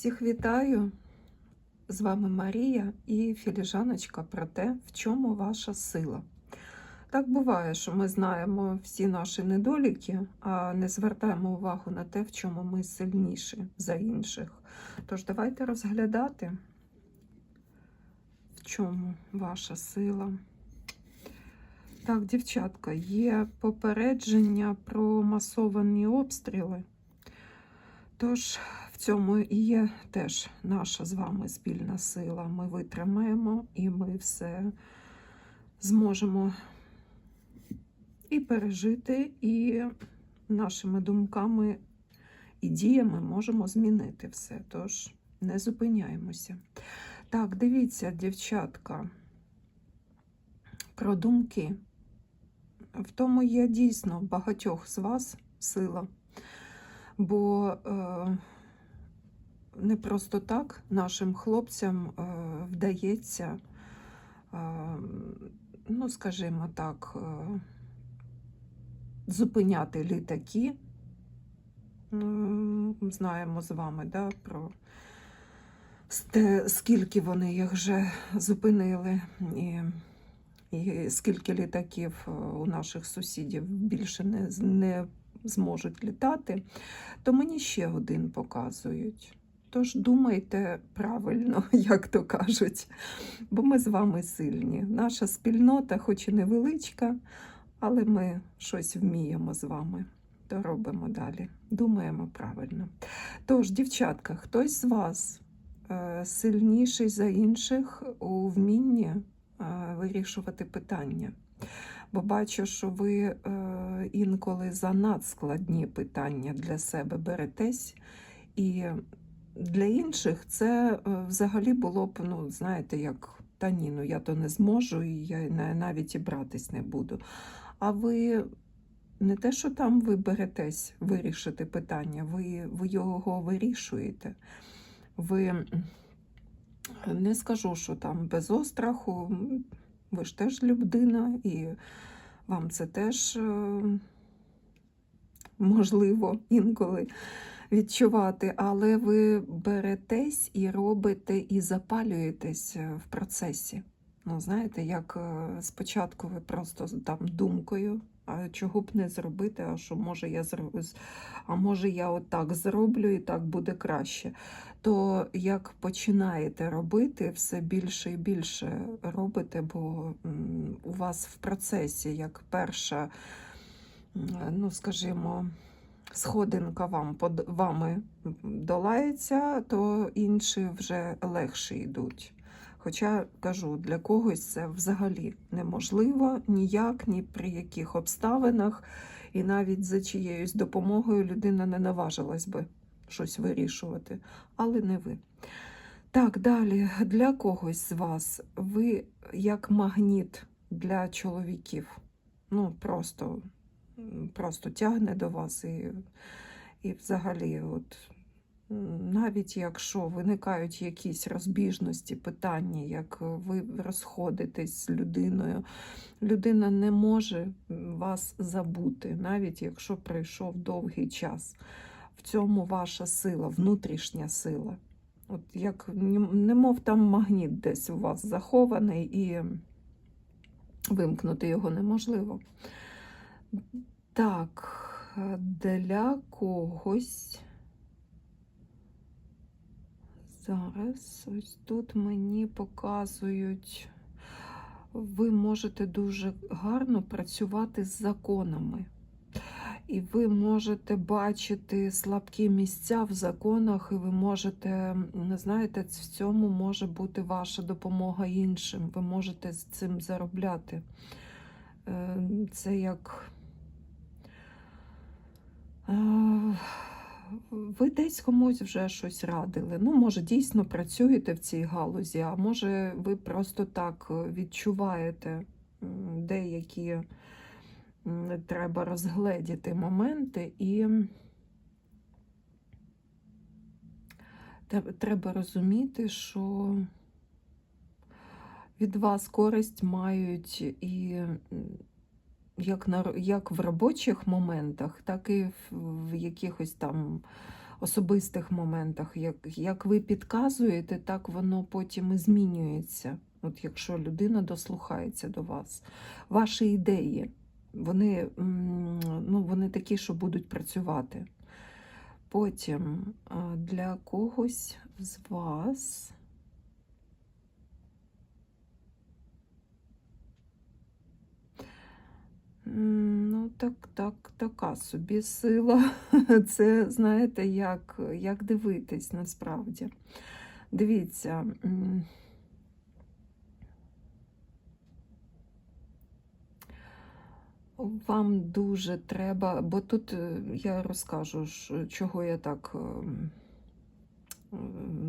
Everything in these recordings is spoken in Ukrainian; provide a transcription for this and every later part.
Всіх вітаю! З вами Марія і філіжаночка про те, в чому ваша сила. Так буває, що ми знаємо всі наші недоліки, а не звертаємо увагу на те, в чому ми сильніші за інших. Тож давайте розглядати, в чому ваша сила. Так, дівчатка, є попередження про масовані обстріли. Тож цьому і є теж наша з вами спільна сила. Ми витримаємо і ми все зможемо і пережити, і нашими думками і діями можемо змінити все. Тож не зупиняємося. Так, дивіться, дівчатка, про думки. В тому є дійсно багатьох з вас сила. Бо е, не просто так нашим хлопцям е, вдається, е, ну, скажімо так, е, зупиняти літаки. М, Знаємо з вами да, про сте- скільки вони їх вже зупинили, і, і скільки літаків у наших сусідів більше не, не зможуть літати, то мені ще один показують. Тож думайте правильно, як то кажуть, бо ми з вами сильні. Наша спільнота, хоч і невеличка, але ми щось вміємо з вами. То робимо далі. Думаємо правильно. Тож, дівчатка, хтось з вас е, сильніший за інших у вмінні е, вирішувати питання. Бо бачу, що ви е, інколи за надскладні питання для себе беретесь, і для інших це е, взагалі було б, ну, знаєте, як та ні, ну я то не зможу, і я навіть і братись не буду. А ви не те, що там ви беретесь вирішити питання, ви, ви його вирішуєте. Ви не скажу, що там без остраху, ви ж теж людина, і вам це теж е, можливо інколи відчувати, але ви беретесь і робите, і запалюєтесь е, в процесі. Ну, знаєте, як е, спочатку ви просто там думкою, а чого б не зробити, а що може я зроблю, а може я отак зроблю і так буде краще. То як починаєте робити, все більше і більше робите, бо у вас в процесі як перша, ну скажімо, сходинка вам под вами долається, то інші вже легше йдуть. Хоча кажу, для когось це взагалі неможливо ніяк, ні при яких обставинах, і навіть за чиєюсь допомогою людина не наважилась би щось вирішувати, але не ви. Так, далі, для когось з вас ви як магніт для чоловіків. Ну, просто, просто тягне до вас і, і взагалі, от, навіть якщо виникають якісь розбіжності, питання, як ви розходитесь з людиною, людина не може вас забути, навіть якщо пройшов довгий час. В цьому ваша сила, внутрішня сила. От як немов там магніт десь у вас захований, і вимкнути його неможливо. Так, для когось. Зараз ось тут мені показують, ви можете дуже гарно працювати з законами. І ви можете бачити слабкі місця в законах, і ви можете, знаєте, в цьому може бути ваша допомога іншим. Ви можете з цим заробляти. Е, Це як. Е, Ви десь комусь вже щось радили. Ну, може, дійсно працюєте в цій галузі, а може, ви просто так е, відчуваєте деякі треба розгледіти моменти і треба розуміти, що від вас користь мають і як, на, як в робочих моментах, так і в, в якихось там особистих моментах. Як, як ви підказуєте, так воно потім і змінюється. От якщо людина дослухається до вас, ваші ідеї, вони, ну, вони такі, що будуть працювати. Потім для когось з вас. Ну, так, так, така собі сила. Це, знаєте, як, як дивитись насправді. Дивіться. Вам дуже треба, бо тут е, я розкажу, чого я так ем, е,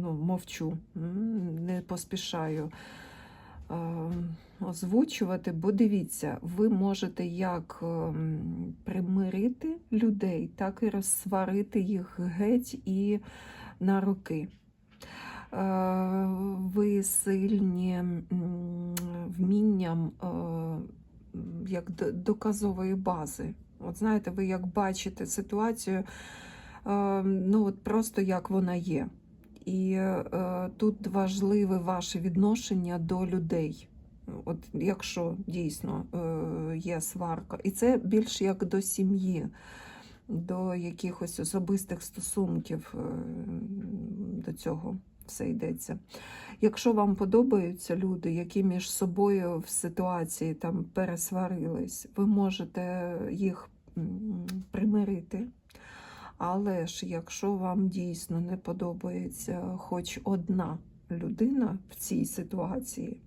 ну, мовчу, не поспішаю озвучувати, бо дивіться, ви можете як ем, примирити людей, так і розсварити їх геть і на роки. Е, Ви сильні вмінням е, як доказової бази. От знаєте, ви як бачите ситуацію, е, ну от просто як вона є. І е, тут важливе ваше відношення до людей. От якщо дійсно е, є сварка, і це більш як до сім'ї, до якихось особистих стосунків е, до цього все йдеться. Якщо вам подобаються люди, які між собою в ситуації там пересварились, ви можете їх примирити. Але ж якщо вам дійсно не подобається хоч одна людина в цій ситуації,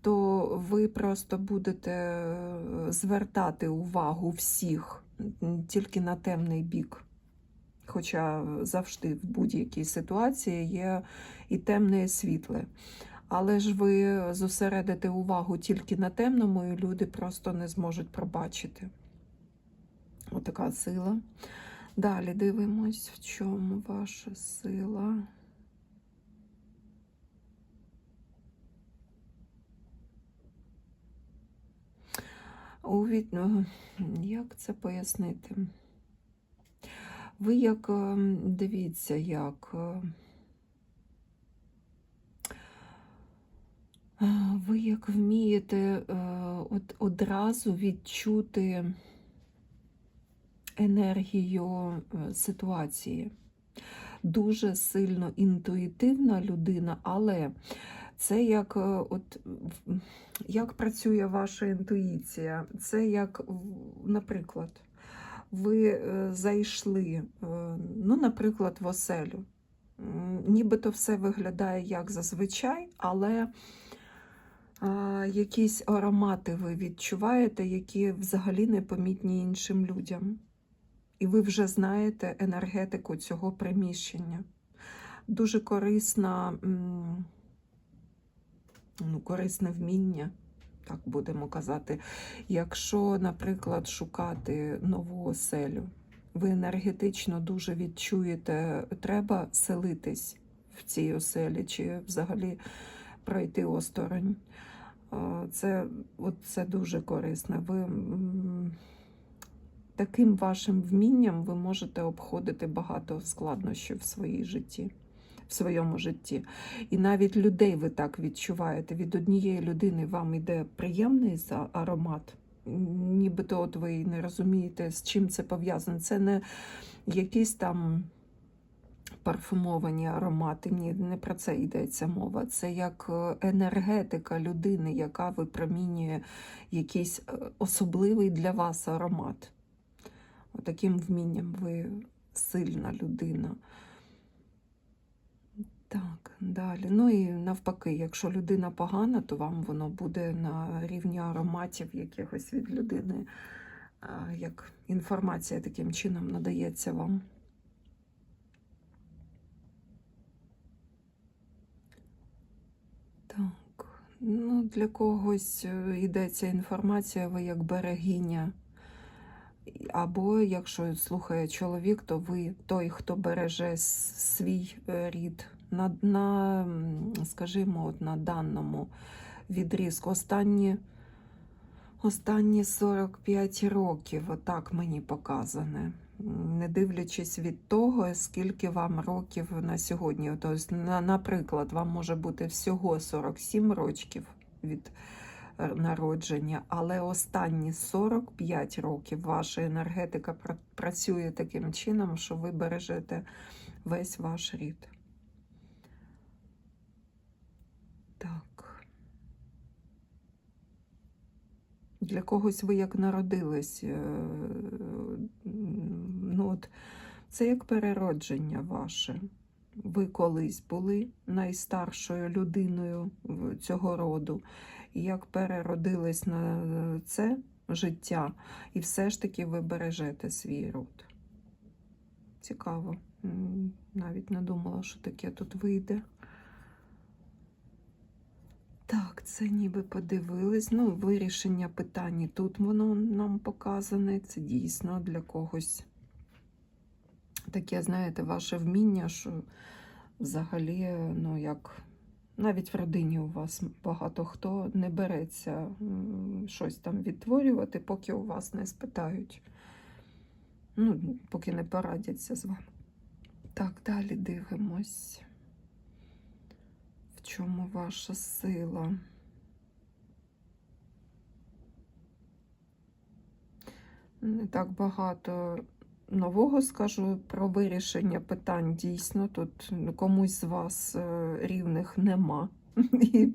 то ви просто будете е, звертати увагу всіх тільки на темний бік. Хоча завжди в будь-якій ситуації є і темне, і світле. Але ж ви зосередите увагу тільки на темному, і люди просто не зможуть пробачити. Отака сила. Далі дивимось, в чому ваша сила. У від... е, Як це пояснити? Ви як е, дивіться, як е, ви як вмієте от одразу відчути енергію е, ситуації. Дуже сильно інтуїтивна людина, але це як, е, от, як працює ваша інтуїція. Це як, наприклад, ви е, зайшли, ну, наприклад, в оселю. Нібито все виглядає як зазвичай, але а, якісь аромати ви відчуваєте, які взагалі не помітні іншим людям. І ви вже знаєте енергетику цього приміщення. Дуже корисна, ну, корисне вміння, так будемо казати. Якщо, наприклад, шукати нову оселю, ви енергетично дуже відчуєте, треба селитись в цій оселі, чи взагалі пройти осторонь. Е, Це, от це дуже корисно. Ви таким вашим вмінням ви можете обходити багато складнощів в своїй житті. В своєму житті. І навіть людей ви так відчуваєте. Від однієї людини вам йде приємний аромат. Нібито от ви не розумієте, з чим це пов'язано. Це не якісь там парфумовані аромати. Ні, не про це йдеться мова. Це як е, енергетика людини, яка випромінює якийсь е, особливий для вас аромат. Таким вмінням ви сильна людина. Так, далі. Ну і навпаки, якщо людина погана, то вам воно буде на рівні ароматів якихось від людини, як інформація таким чином надається вам. Так, ну для когось е, йдеться інформація, ви як берегиня. Або якщо слухає чоловік, то ви той, хто береже свій е, рід на, на скажімо, от на даному відрізку. Останні, останні 45 років, отак мені показане. не дивлячись від того, скільки вам років на сьогодні. Тобто, наприклад, вам може бути всього 47 років від народження, але останні 45 років ваша енергетика працює таким чином, що ви бережете весь ваш рід. Так. Для когось ви як народились. е, Ну, от, це як переродження ваше. Ви колись були найстаршою людиною цього роду, як переродились на це життя, і все ж таки ви бережете свій род. Цікаво. Навіть не думала, що таке тут вийде. Так, це ніби подивились. Ну, вирішення питань тут воно нам показане. Це дійсно для когось таке, знаєте, ваше вміння, що взагалі, ну як навіть в родині у вас багато хто не береться щось там відтворювати, поки у вас не спитають. Ну, поки не порадяться з вами. Так, далі дивимось. В чому ваша сила? Не так багато нового скажу про вирішення питань. Дійсно, тут комусь з вас е, рівних нема. І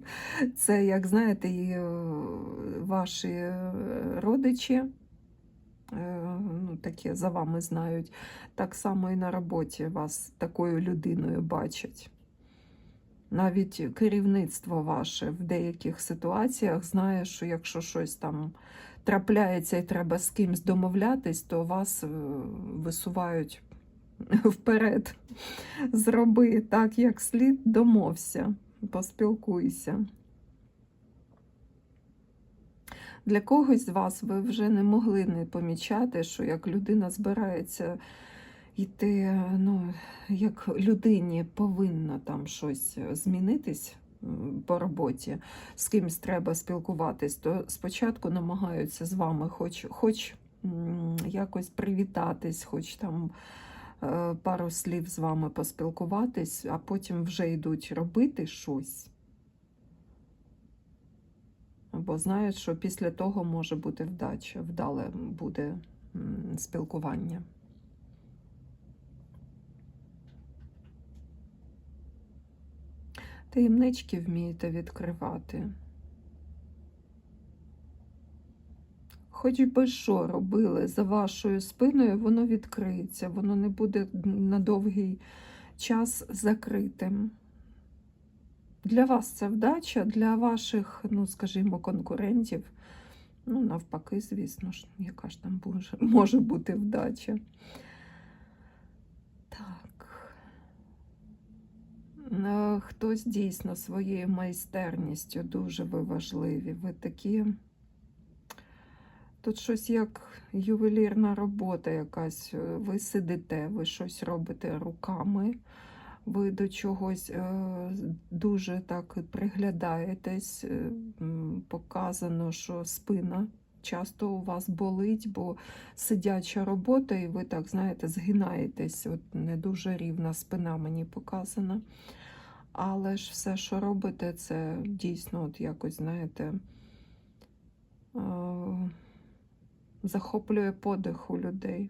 це, як знаєте, і е, ваші е, родичі, ну, такі за вами знають, так само і на роботі вас такою людиною бачать. Навіть керівництво ваше в деяких ситуаціях знає, що якщо щось там трапляється і треба з кимсь домовлятись, то вас е, висувають вперед. Зроби так, як слід, домовся, поспілкуйся. Для когось з вас ви вже не могли не помічати, що як людина збирається йти, ну, як людині повинно там щось змінитись по роботі, з кимсь треба спілкуватись, то спочатку намагаються з вами хоч, хоч якось привітатись, хоч там е, пару слів з вами поспілкуватись, а потім вже йдуть робити щось. Бо знають, що після того може бути вдача, вдале буде спілкування. Таємнички вмієте відкривати. Хоч би що робили за вашою спиною, воно відкриється, воно не буде на довгий час закритим. Для вас це вдача, для ваших, ну, скажімо, конкурентів, ну, навпаки, звісно ж, яка ж там може, бути вдача. Так. Е, Хтось дійсно своєю майстерністю дуже ви важливі. Ви такі. Тут щось як ювелірна робота якась. Е, Ви сидите, ви щось робите руками, ви до чогось е, дуже так приглядаєтесь. е, Показано, що спина часто у вас болить, бо сидяча робота, і ви так, знаєте, згинаєтесь. От не дуже рівна спина мені показана. Але ж все, що робите, це дійсно от якось, знаєте, е, захоплює подих у людей.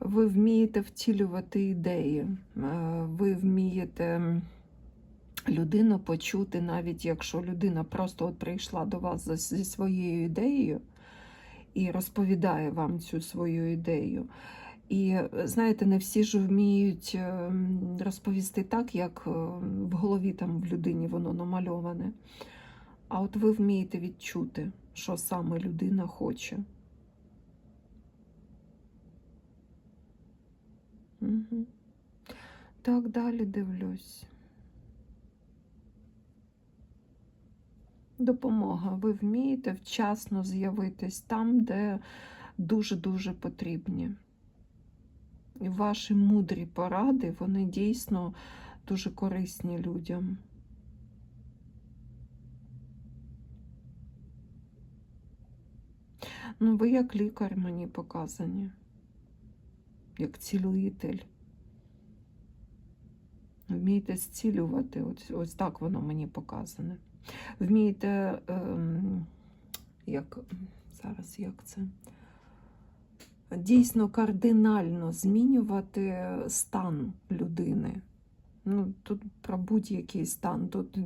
Ви вмієте втілювати ідеї, е, ви вмієте людину почути, навіть якщо людина просто от прийшла до вас зі своєю ідеєю і розповідає вам цю свою ідею. І знаєте, не всі ж вміють е, розповісти так, як е, в голові там в людині воно намальоване. А от ви вмієте відчути, що саме людина хоче. Угу. Так, далі дивлюсь. Допомога. Ви вмієте вчасно з'явитись там, де дуже-дуже потрібні. І ваші мудрі поради, вони дійсно дуже корисні людям. Ну, ви як лікар мені показані, як цілитель. Вмієте зцілювати, ось, ось так воно мені показане. Вмієте, ем, як зараз як це? Дійсно кардинально змінювати стан людини. Ну, тут про будь-який стан. Тут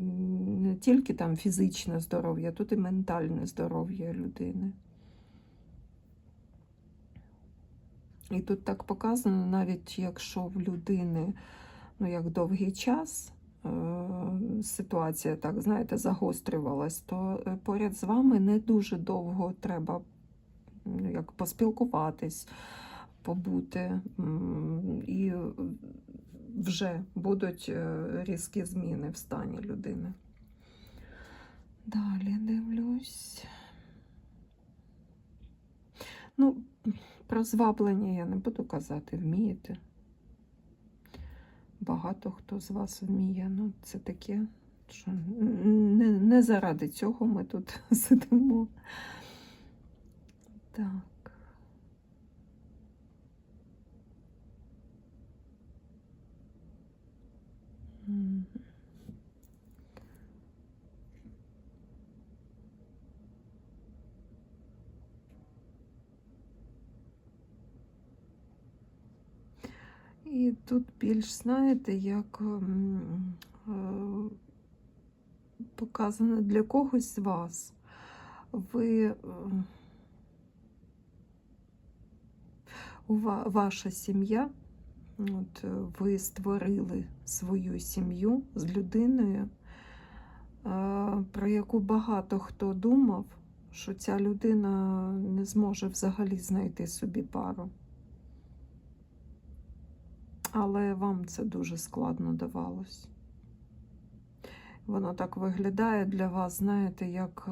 не тільки там фізичне здоров'я, тут і ментальне здоров'я людини. І тут так показано, навіть якщо в людини ну, як довгий час ситуація, так, знаєте, загострювалась, то е, поряд з вами не дуже довго треба ну, як поспілкуватись, побути, і вже будуть е, різкі зміни в стані людини. Далі дивлюсь. Ну, про зваблення я не буду казати, вмієте. Багато хто з вас вміє. Ну, це таке, що не, не заради цього ми тут сидимо. Так. І тут більш, знаєте, як м, е, показано для когось з вас. Ви е, ва- ваша сім'я, от, е, ви створили свою сім'ю з людиною, е, про яку багато хто думав, що ця людина не зможе взагалі знайти собі пару. Але вам це дуже складно давалось. Воно так виглядає для вас, знаєте, як.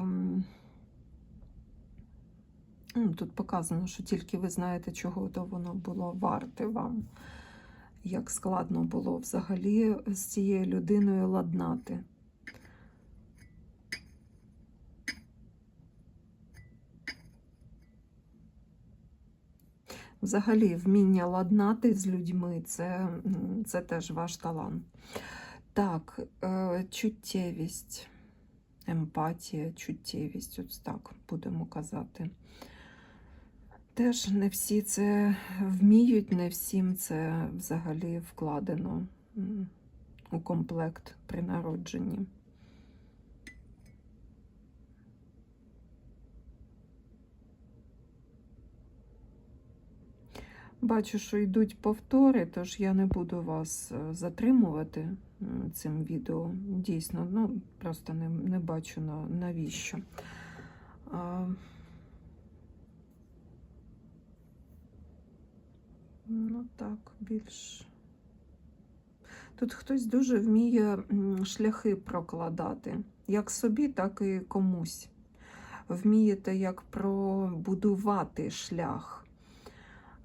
ну, Тут показано, що тільки ви знаєте, чого то воно було варте вам. Як складно було взагалі з цією людиною ладнати. Взагалі, вміння ладнати з людьми це, це теж ваш талант. Так, е, чуттєвість, емпатія, чуттєвість, ось так будемо казати. Теж не всі це вміють, не всім це взагалі вкладено у комплект при народженні. Бачу, що йдуть повтори, тож я не буду вас е, затримувати цим відео. Дійсно, ну просто не, не бачу на, навіщо. А, ну так, більш. Тут хтось дуже вміє шляхи прокладати, як собі, так і комусь. Вмієте як пробудувати шлях.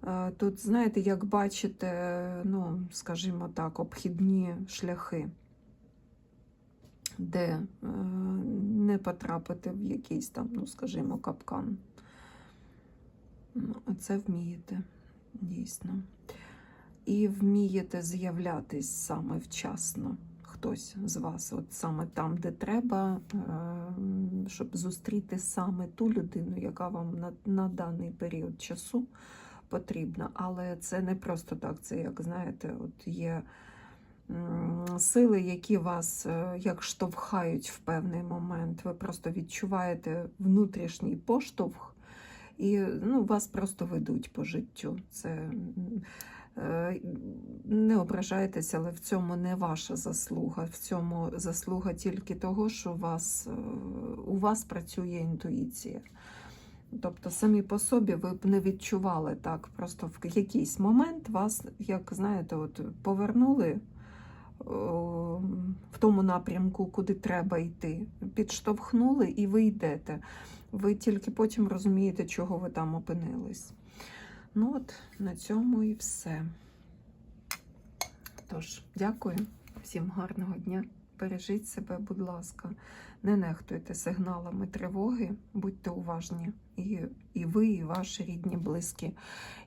Е, Тут, знаєте, як бачите, ну, скажімо так, обхідні шляхи, де е, не потрапити в якийсь там, ну, скажімо, капкан. Ну, Це вмієте, дійсно. І вмієте з'являтись саме вчасно. Хтось з вас, от саме там, де треба, е, щоб зустріти саме ту людину, яка вам на, на даний період часу потрібна. Але це не просто так. Це, як знаєте, от є сили, які вас е, як штовхають в певний момент. Ви просто відчуваєте внутрішній поштовх, і ну, вас просто ведуть по життю. Це е, не ображайтеся, але в цьому не ваша заслуга. В цьому заслуга тільки того, що вас, е, у вас працює інтуїція. Тобто самі по собі ви б не відчували так. Просто в якийсь момент вас, як знаєте, от повернули в тому напрямку, куди треба йти. Підштовхнули і ви йдете. Ви тільки потім розумієте, чого ви там опинились. Ну от, на цьому і все. Тож, дякую, всім гарного дня. Бережіть себе, будь ласка, не нехтуйте сигналами тривоги, будьте уважні і, і ви, і ваші рідні, близькі.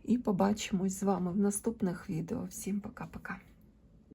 І побачимось з вами в наступних відео. Всім пока-пока.